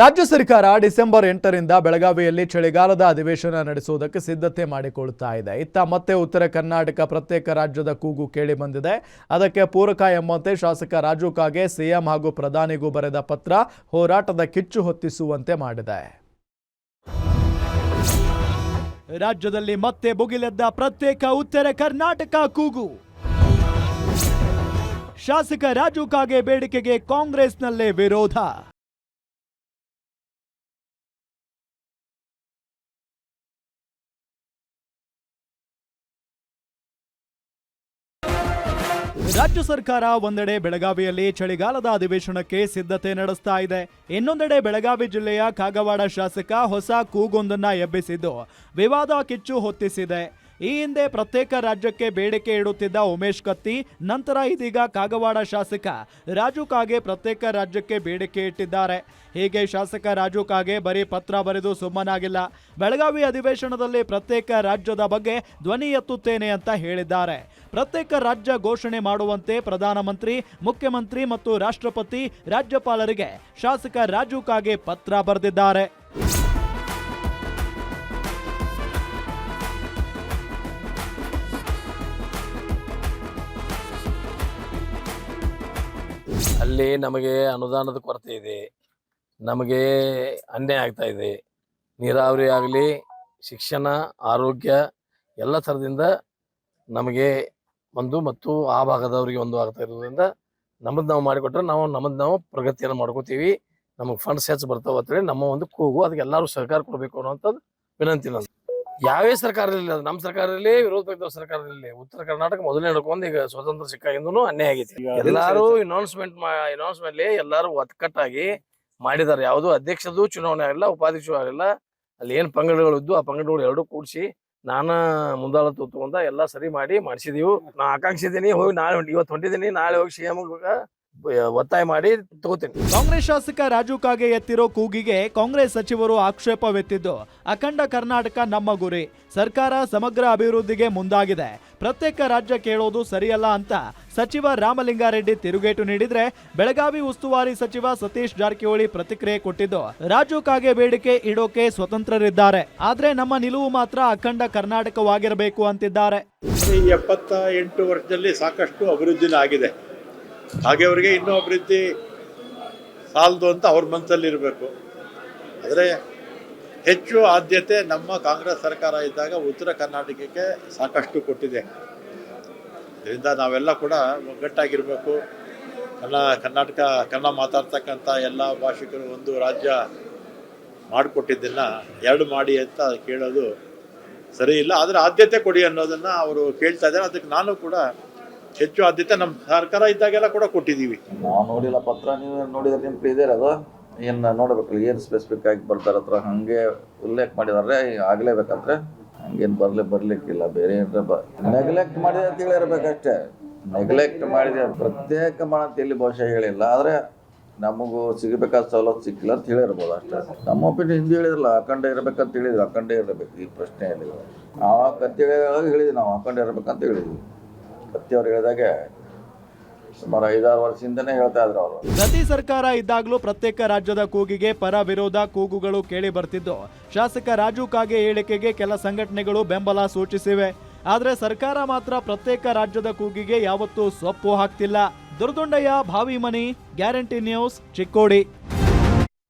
ರಾಜ್ಯ ಸರ್ಕಾರ ಡಿಸೆಂಬರ್ ಎಂಟರಿಂದ ಬೆಳಗಾವಿಯಲ್ಲಿ ಚಳಿಗಾಲದ ಅಧಿವೇಶನ ನಡೆಸುವುದಕ್ಕೆ ಸಿದ್ಧತೆ ಮಾಡಿಕೊಳ್ಳುತ್ತಾ ಇದೆ. ಇತ್ತ ಮತ್ತೆ ಉತ್ತರ ಕರ್ನಾಟಕ ಪ್ರತ್ಯೇಕ ರಾಜ್ಯದ ಕೂಗು ಕೇಳಿ ಬಂದಿದೆ. ಅದಕ್ಕೆ ಪೂರಕ ಎಂಬಂತೆ ಶಾಸಕ ರಾಜು ಕಾಗೆ, ಸಿಎಂ ಹಾಗೂ ಪ್ರಧಾನಿಗೂ ಬರೆದ ಪತ್ರ ಹೋರಾಟದ ಕಿಚ್ಚು ಹೊತ್ತಿಸುವಂತೆ ಮಾಡಿದೆ. ರಾಜ್ಯದಲ್ಲಿ ಮತ್ತೆ ಭುಗಿಲೆದ್ದ ಪ್ರತ್ಯೇಕ ಉತ್ತರ ಕರ್ನಾಟಕ ಕೂಗು. ಶಾಸಕ ರಾಜು ಕಾಗೆ ಬೇಡಿಕೆಗೆ ಕಾಂಗ್ರೆಸ್ನಲ್ಲೇ ವಿರೋಧ. ರಾಜ್ಯ ಸರ್ಕಾರ ಒಂದೆಡೆ ಬೆಳಗಾವಿಯಲ್ಲಿ ಚಳಿಗಾಲದ ಅಧಿವೇಶನಕ್ಕೆ ಸಿದ್ಧತೆ ನಡೆಸ್ತಾ ಇದೆ. ಇನ್ನೊಂದೆಡೆ ಬೆಳಗಾವಿ ಜಿಲ್ಲೆಯ ಕಾಗವಾಡ ಶಾಸಕ ಹೊಸ ಕೂಗೊಂದನ್ನ ಎಬ್ಬಿಸಿದ್ದು ವಿವಾದ ಕಿಚ್ಚು ಹೊತ್ತಿಸಿದೆ. ಈ ಹಿಂದೆ ಪ್ರತ್ಯೇಕ ರಾಜ್ಯಕ್ಕೆ ಬೇಡಿಕೆ ಇಡುತ್ತಿದ್ದ ಉಮೇಶ್ ಕತ್ತಿ, ನಂತರ ಇದೀಗ ಕಾಗವಾಡ ಶಾಸಕ ರಾಜು ಕಾಗೆ ಪ್ರತ್ಯೇಕ ರಾಜ್ಯಕ್ಕೆ ಬೇಡಿಕೆ ಇಟ್ಟಿದ್ದಾರೆ. ಹೀಗೆ ಶಾಸಕ ರಾಜು ಕಾಗೆ ಬರೀ ಪತ್ರ ಬರೆದು ಸುಮ್ಮನಾಗಿಲ್ಲ. ಬೆಳಗಾವಿ ಅಧಿವೇಶನದಲ್ಲಿ ಪ್ರತ್ಯೇಕ ರಾಜ್ಯದ ಬಗ್ಗೆ ಧ್ವನಿ ಎತ್ತುತ್ತೇನೆ ಅಂತ ಹೇಳಿದ್ದಾರೆ. ಪ್ರತ್ಯೇಕ ರಾಜ್ಯ ಘೋಷಣೆ ಮಾಡುವಂತೆ ಪ್ರಧಾನಮಂತ್ರಿ, ಮುಖ್ಯಮಂತ್ರಿ ಮತ್ತು ರಾಷ್ಟ್ರಪತಿ ರಾಜ್ಯಪಾಲರಿಗೆ ಶಾಸಕ ರಾಜು ಕಾಗೆ ಪತ್ರ ಬರೆದಿದ್ದಾರೆ. ಅಲ್ಲಿ ನಮಗೆ ಅನುದಾನದ ಕೊರತೆ ಇದೆ. ನಮಗೆ ಅನ್ಯಾಯ ಆಗ್ತಾ ಇದೆ. ನೀರಾವರಿ ಆಗಲಿ, ಶಿಕ್ಷಣ, ಆರೋಗ್ಯ ಎಲ್ಲ ಥರದಿಂದ ನಮಗೆ ಒಂದು ಮತ್ತು ಆ ಭಾಗದವರಿಗೆ ಒಂದು ಆಗ್ತಾ ಇರೋದ್ರಿಂದ ನಮ್ಮದು ನಾವು ಮಾಡಿಕೊಟ್ರೆ ನಾವು ನಮ್ಮದು ನಾವು ಪ್ರಗತಿಯನ್ನು ಮಾಡ್ಕೋತೀವಿ. ನಮಗೆ ಫಂಡ್ಸ್ ಹೆಚ್ಚು ಬರ್ತಾವೆ ಅಂತೇಳಿ ನಮ್ಮ ಒಂದು ಕೂಗು. ಅದಕ್ಕೆ ಎಲ್ಲರೂ ಸಹಕಾರ ಕೊಡಬೇಕು ಅನ್ನೋಂಥದ್ದು ವಿನಂತಿ ನಾನು ಯಾವೇ ಸರ್ಕಾರ ಇಲ್ಲ ಅದು ನಮ್ಮ ಸರ್ಕಾರ ಇರಲಿ ವಿರೋಧ ಪಕ್ಷದ ಸರ್ಕಾರ ಇರಲಿ ಉತ್ತರ ಕರ್ನಾಟಕ ಮೊದಲೇ ನಡ್ಕೊಂಡು ಈಗ ಸ್ವತಂತ್ರ ಸಿಕ್ಕಾಗಿಂದೂ ಅನ್ಯಾಯ ಆಗೈತಿ. ಎಲ್ಲಾರು ಅನೌನ್ಸ್ಮೆಂಟ್ ಅನೌನ್ಸ್ಮೆಂಟ್ ಎಲ್ಲಾರು ಒಕ್ಕಟ್ಟಾಗಿ ಮಾಡಿದ್ದಾರೆ. ಯಾವುದು ಅಧ್ಯಕ್ಷದು ಚುನಾವಣೆ ಆಗಿಲ್ಲ ಉಪಾಧ್ಯಕ್ಷ ಆಗಿಲ್ಲ. ಅಲ್ಲಿ ಏನ್ ಪಂಗಡಗಳು ಇದ್ದು ಆ ಪಂಗಡಗಳು ಎರಡು ಕೂಡಿಸಿ ನಾನ ಮುಂದಾಳ ತಗೊಂಡ ಎಲ್ಲಾ ಸರಿ ಮಾಡಿ ಮಾಡಿಸಿದೀವಿ. ನಾ ಆಕಾಂಕ್ಷಿ ಇದೀನಿ ಹೋಗಿ ನಾಳೆ, ಇವತ್ತು ಹೊಂಟಿದ್ದೀನಿ ನಾಳೆ ಹೋಗಿ ಸಿ ಒತ್ತಾಯ ಮಾಡಿ ತಗೋತೀನಿ. ಕಾಂಗ್ರೆಸ್ ಶಾಸಕ ರಾಜು ಕಾಗೆ ಎತ್ತಿರೋ ಕೂಗಿಗೆ ಕಾಂಗ್ರೆಸ್ ಸಚಿವರು ಆಕ್ಷೇಪವೆತ್ತಿದ್ದು ಅಖಂಡ ಕರ್ನಾಟಕ ನಮ್ಮ ಗುರಿ. ಸರ್ಕಾರ ಸಮಗ್ರ ಅಭಿವೃದ್ಧಿಗೆ ಮುಂದಾಗಿದೆ. ಪ್ರತ್ಯೇಕ ರಾಜ್ಯ ಕೇಳೋದು ಸರಿಯಲ್ಲ ಅಂತ ಸಚಿವ ರಾಮಲಿಂಗಾರೆಡ್ಡಿ ತಿರುಗೇಟು ನೀಡಿದ್ರೆ ಬೆಳಗಾವಿ ಉಸ್ತುವಾರಿ ಸಚಿವ ಸತೀಶ್ ಜಾರಕಿಹೊಳಿ ಪ್ರತಿಕ್ರಿಯೆ ಕೊಟ್ಟಿದ್ದು ರಾಜು ಕಾಗೆ ಬೇಡಿಕೆ ಇಡೋಕೆ ಸ್ವತಂತ್ರರಿದ್ದಾರೆ. ಆದ್ರೆ ನಮ್ಮ ನಿಲುವು ಮಾತ್ರ ಅಖಂಡ ಕರ್ನಾಟಕವಾಗಿರಬೇಕು ಅಂತಿದ್ದಾರೆ. ಎಪ್ಪತ್ತ ಎಂಟು ವರ್ಷದಲ್ಲಿ ಸಾಕಷ್ಟು ಅಭಿವೃದ್ಧಿನ ಆಗಿದೆ ಹಾಗೆ ಅವರಿಗೆ ಇನ್ನೂ ಅಭಿವೃದ್ಧಿ ಸಾಲದು ಅಂತ ಅವ್ರ ಮನಸ್ಸಲ್ಲಿ ಇರಬೇಕು. ಆದರೆ ಹೆಚ್ಚು ಆದ್ಯತೆ ನಮ್ಮ ಕಾಂಗ್ರೆಸ್ ಸರ್ಕಾರ ಇದ್ದಾಗ ಉತ್ತರ ಕರ್ನಾಟಕಕ್ಕೆ ಸಾಕಷ್ಟು ಕೊಟ್ಟಿದೆ. ಇದರಿಂದ ನಾವೆಲ್ಲ ಕೂಡ ಒಗ್ಗಟ್ಟಾಗಿರಬೇಕು. ಕನ್ನ ಕರ್ನಾಟಕ, ಕನ್ನಡ ಮಾತಾಡ್ತಕ್ಕಂಥ ಎಲ್ಲ ಭಾಷಿಕರು ಒಂದು ರಾಜ್ಯ ಮಾಡಿಕೊಟ್ಟಿದ್ದನ್ನು ಎರಡು ಮಾಡಿ ಅಂತ ಕೇಳೋದು ಸರಿ ಇಲ್ಲ. ಆದರೆ ಆದ್ಯತೆ ಕೊಡಿ ಅನ್ನೋದನ್ನು ಅವರು ಕೇಳ್ತಾ ಇದ್ದಾರೆ. ಅದಕ್ಕೆ ನಾನು ಕೂಡ ಹೆಚ್ಚು ಆದ್ಯತೆ ನಮ್ಮ ಸರ್ಕಾರ ಇದ್ದಾಗೆಲ್ಲ ಕೂಡ ಕೊಟ್ಟಿದ್ದೀವಿ. ನಾವು ನೋಡಿಲ್ಲ ಪತ್ರ, ನೀವು ನೋಡಿದ್ರೆ ನಿಮ್ಮ ಇದೇರ ಅದು. ಏನು ನೋಡ್ಬೇಕಲ್ಲ, ಏನು ಸ್ಪೆಸಿಫಿಕ್ ಆಗಿ ಬರ್ತಾರೆ ಹತ್ರ ಹಾಗೆ ಉಲ್ಲೇಖ ಮಾಡಿದಾರೆ ಆಗಲೇಬೇಕಂದ್ರೆ ಹಂಗೇನು ಬರಲೇ, ಬರ್ಲಿಕ್ಕಿಲ್ಲ, ಬೇರೆ ಏನಾರ ಬ ನೆಗ್ಲೆಕ್ಟ್ ಮಾಡಿದೆ ಅಂತ ಹೇಳಿರ್ಬೇಕಷ್ಟೇ ನೆಗ್ಲೆಕ್ಟ್ ಮಾಡಿದೆ, ಪ್ರತ್ಯೇಕ ಮಾಡಂತ ಇಲ್ಲಿ ಬಹುಶಃ ಹೇಳಿಲ್ಲ, ಆದರೆ ನಮಗೂ ಸಿಗಬೇಕಾದ ಸವಲತ್ತು ಸಿಕ್ಕಿಲ್ಲ ಅಂತ ಹೇಳಿರ್ಬೋದು ಅಷ್ಟೇ. ನಮ್ಮ ಒಪಿನಿಯನ್ ಹಿಂದೆ ಹೇಳಿದ್ರಲ್ಲ, ಅಖಂಡ ಇರಬೇಕಂತ ಹೇಳಿದ್ರು ಅಖಂಡ ಇರಬೇಕು, ಈ ಪ್ರಶ್ನೆ ಏನಿಲ್ಲ. ಆ ಕತ್ತೆ ಹೇಳಿದ್ವಿ, ನಾವು ಅಖಂಡ ಇರಬೇಕಂತ ಹೇಳಿದ್ವಿ. ಕತ್ತಿಯವ್ರು ಹೇಳಿದಾಗೆ ಸುಮಾರು ಐದಾರು ವರ್ಷದಿಂದನೇ ಹೇಳ್ತಾ ಇದ್ರು ಅವರು. ಪ್ರತಿ ಸರ್ಕಾರ ಇದ್ದಾಗಲೂ ಪ್ರತ್ಯೇಕ ರಾಜ್ಯದ ಕೂಗಿಗೆ ಪರ ವಿರೋಧ ಕೂಗುಗಳು ಕೇಳಿ ಬರ್ತಿದ್ದು. ಶಾಸಕ ರಾಜು ಕಾಗೆ ಹೇಳಿಕೆಗೆ ಕೆಲ ಸಂಘಟನೆಗಳು ಬೆಂಬಲ ಸೂಚಿಸಿವೆ. ಆದರೆ ಸರ್ಕಾರ ಮಾತ್ರ ಪ್ರತ್ಯೇಕ ರಾಜ್ಯದ ಕೂಗಿಗೆ ಯಾವತ್ತೂ ಸೊಪ್ಪು ಹಾಕ್ತಿಲ್ಲ. ದುರ್ದೊಂಡಯ್ಯ ಭಾವಿ ಮನಿ ಗ್ಯಾರಂಟಿ ನ್ಯೂಸ್, ಚಿಕ್ಕೋಡಿ.